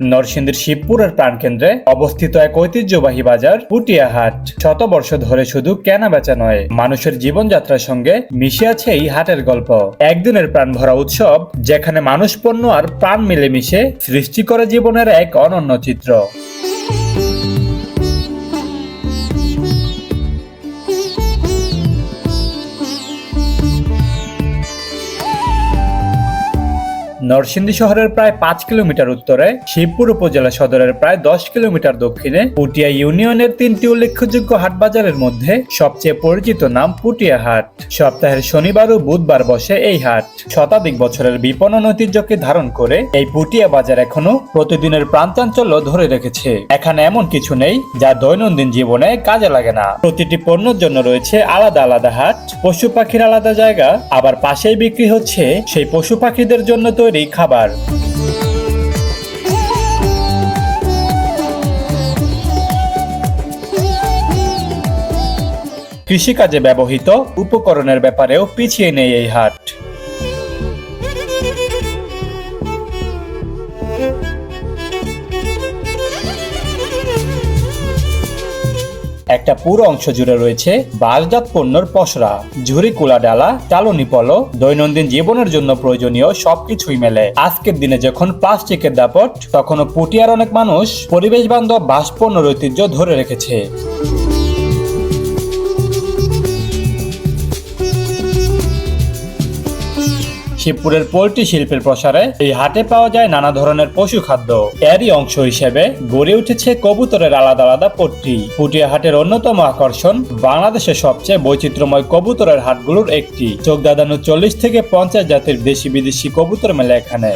নরসিংদীর শিবপুরের প্রাণকেন্দ্রে অবস্থিত এক ঐতিহ্যবাহী বাজার পুটিয়াহাট। শত বর্ষ ধরে শুধু কেনা বেচা নয়, মানুষের জীবনযাত্রার সঙ্গে মিশে আছে এই হাটের গল্প। একদিনের প্রাণ ভরা উৎসব, যেখানে মানুষ পণ্য আর প্রাণ মিলেমিশে সৃষ্টি করে জীবনের এক অনন্য চিত্র। নরসিংদী শহরের প্রায় পাঁচ কিলোমিটার উত্তরে, শিবপুর উপজেলা সদরের প্রায় দশ কিলোমিটার দক্ষিণে, পুটিয়া ইউনিয়নের তিনটি উল্লেখযোগ্য হাট বাজারের মধ্যে সবচেয়ে পরিচিত নাম পুটিয়া হাট। সপ্তাহের শনিবার ও বুধবার বসে এই হাট। শতাধিক বছরের বিপণন ঐতিহ্যকে ধারণ করে এই পুটিয়া বাজার এখনও প্রতিদিনের প্রান্তাঞ্চল্য ধরে রেখেছে। এখানে এমন কিছু নেই যা দৈনন্দিন জীবনে কাজে লাগে না। প্রতিটি পণ্যের জন্য রয়েছে আলাদা আলাদা হাট। পশু পাখির আলাদা জায়গা, আবার পাশেই বিক্রি হচ্ছে সেই পশু পাখিদের জন্য তৈরি খাবার। কৃষিকাজে ব্যবহৃত উপকরণের ব্যাপারেও পিছিয়ে নেই এই হাট। একটা পুরো অংশ জুড়ে রয়েছে বাসজাত পণ্যর পসরা ঝুরি কুলা ডালা, চালনি পলো, দৈনন্দিন জীবনের জন্য প্রয়োজনীয় সবকিছুই মেলে। আজকের দিনে যখন প্লাস্টিকের দাপট, তখনও পুটিয়ার অনেক মানুষ পরিবেশ বান্ধব বাস পণ্যর ঐতিহ্য ধরে রেখেছে। শিবপুরের পোল্ট্রি শিল্পের প্রসারে এই হাটে পাওয়া যায় নানা ধরনের পশু খাদ্য। এরই অংশ হিসেবে গড়ে উঠেছে কবুতরের আলাদা আলাদা পট্টি। পুটিয়া হাটের অন্যতম আকর্ষণ বাংলাদেশের সবচেয়ে বৈচিত্র্যময় কবুতরের হাটগুলোর একটি। চোখ দাদানো চল্লিশ থেকে পঞ্চাশ জাতির দেশি বিদেশি কবুতর মেলে এখানে।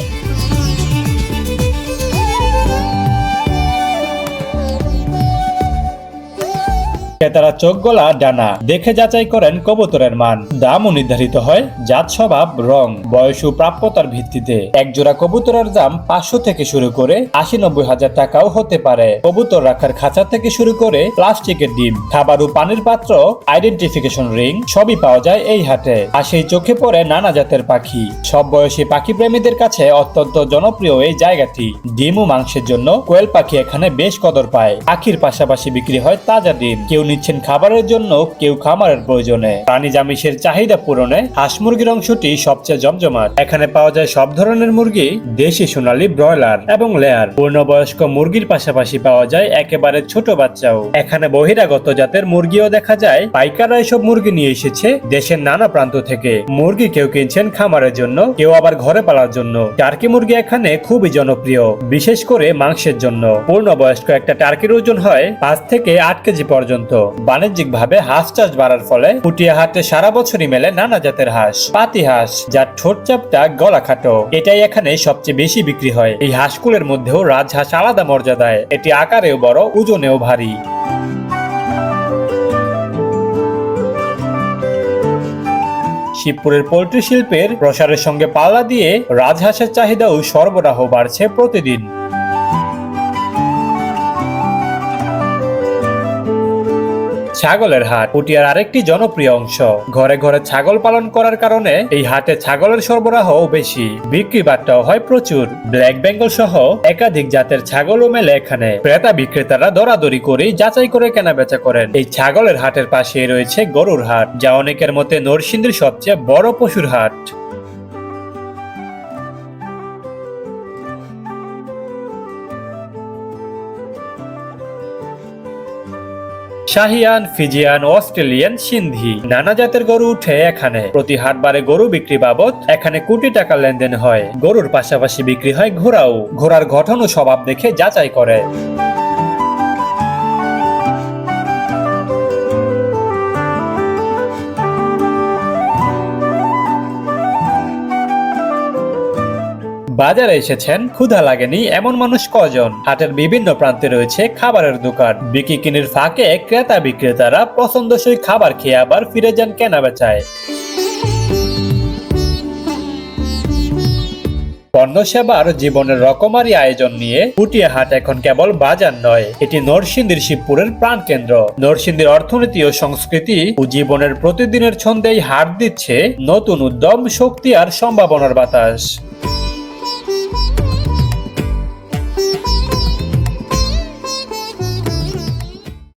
ক্রেতারা চোখ গলা ডানা দেখে যাচাই করেন কবুতরের মান। দামও নির্ধারিত হয়, জাত স্বভাব, রং, বয়স ও প্রাপ্যতার ভিত্তিতে। এক জোড়া কবুতরের দাম পাঁচশো থেকে শুরু করে আশি নব্বই হাজার টাকাও হতে পারে। কবুতর রাখার খাঁচা থেকে শুরু করে প্লাস্টিকের ডিম, খাবার ও পানির পাত্র আইডেন্টিফিকেশন রিং সবই পাওয়া যায় এই হাটে। আর সেই চোখে পড়ে নানা জাতের পাখি। সব বয়সী পাখি প্রেমীদের কাছে অত্যন্ত জনপ্রিয় এই জায়গাটি। ডিম ও মাংসের জন্য কোয়েল পাখি এখানে বেশ কদর পায়। পাখির পাশাপাশি বিক্রি হয় তাজা ডিম। কেউ নিচ্ছেন খাবারের জন্য কেউ খামারের প্রয়োজনে। প্রাণী জামিসের চাহিদা পূরণে হাঁস মুরগির অংশটি সবচেয়ে জমজমাট। এখানে পাওয়া যায় সব ধরনের মুরগি, দেশি সোনালী, ব্রয়লার এবং লেয়ার। পূর্ণবয়স্ক মুরগির পাশাপাশি পাওয়া যায় একেবারে ছোট বাচ্চাও। এখানে বহিরাগত জাতের মুরগিও দেখা যায়। পাইকাররা এসব মুরগি নিয়ে এসেছে দেশের নানা প্রান্ত থেকে। মুরগি কেউ কিনছেন খামারের জন্য, কেউ আবার ঘরে পালার জন্য। টার্কি মুরগি এখানে খুবই জনপ্রিয়, বিশেষ করে মাংসের জন্য। পূর্ণবয়স্ক একটা টার্কির ওজন হয় পাঁচ থেকে আট কেজি পর্যন্ত। বাণিজ্যিকভাবে হাঁস চাষ বাড়ার ফলে পুটিয়া হাটে সারা বছরই মেলে নানা জাতের হাঁস, পাতি হাঁস, যার ঠোঁট চাপটা গলা খাটো। এটাই এখানে সবচেয়ে বেশি বিক্রি হয়। এই হাঁসগুলোর মধ্যেও রাজহাঁস আলাদা মর্যাদায়। এটি আকারেও বড়, ওজনেও ভারী। শিবপুরের পোল্ট্রি শিল্পের প্রসারের সঙ্গে পাল্লা দিয়ে রাজহাঁসের চাহিদাও সরবরাহ বাড়ছে প্রতিদিন। ছাগলের হাট পুটিয়ার আরেকটি জনপ্রিয় অংশ। ঘরে ঘরে ছাগল পালন করার কারণে এই হাটে ছাগলের সরবরাহ বেশি। বিক্রি বাট্টাও হয় প্রচুর। ব্ল্যাক বেঙ্গল সহ একাধিক জাতের ছাগলও মেলে এখানে। ক্রেতা বিক্রেতারা দরাদরি করে যাচাই করে কেনা বেচা করেন। এই ছাগলের হাটের পাশে রয়েছে গরুর হাট, যা অনেকের মতে নরসিংদীর সবচেয়ে বড় পশুর হাট। শাহিয়ান, ফিজিয়ান, অস্ট্রেলিয়ান, সিন্ধি। নানা জাতের গরু উঠে এখানে। প্রতি হাটবারে গরু বিক্রি বাবদ এখানে কোটি টাকা লেনদেন হয়। গরুর পাশাপাশি বিক্রি হয় ঘোড়াও। ঘোড়ার গঠন ও স্বভাব দেখে যাচাই করে। বাজারে এসেছেন, ক্ষুধা লাগেনি এমন মানুষ কজন? হাটের বিভিন্ন প্রান্তে রয়েছে খাবারের দোকান। বিক্রি কিনির ফাঁকে ক্রেতা বিক্রেতারা পছন্দসই খাবার খেয়ে আবার ফিরে যান কেনা বেচায় পণ্য সেবার জীবনের রকমারি আয়োজন নিয়ে পুটিয়া হাট এখন কেবল বাজার নয়, এটি নরসিংদীর শিবপুরের প্রাণকেন্দ্র। নরসিংদীর অর্থনীতি ও সংস্কৃতি ও জীবনের প্রতিদিনের ছন্দেই হাট দিচ্ছে নতুন উদ্যম, শক্তি আর সম্ভাবনার বাতাস।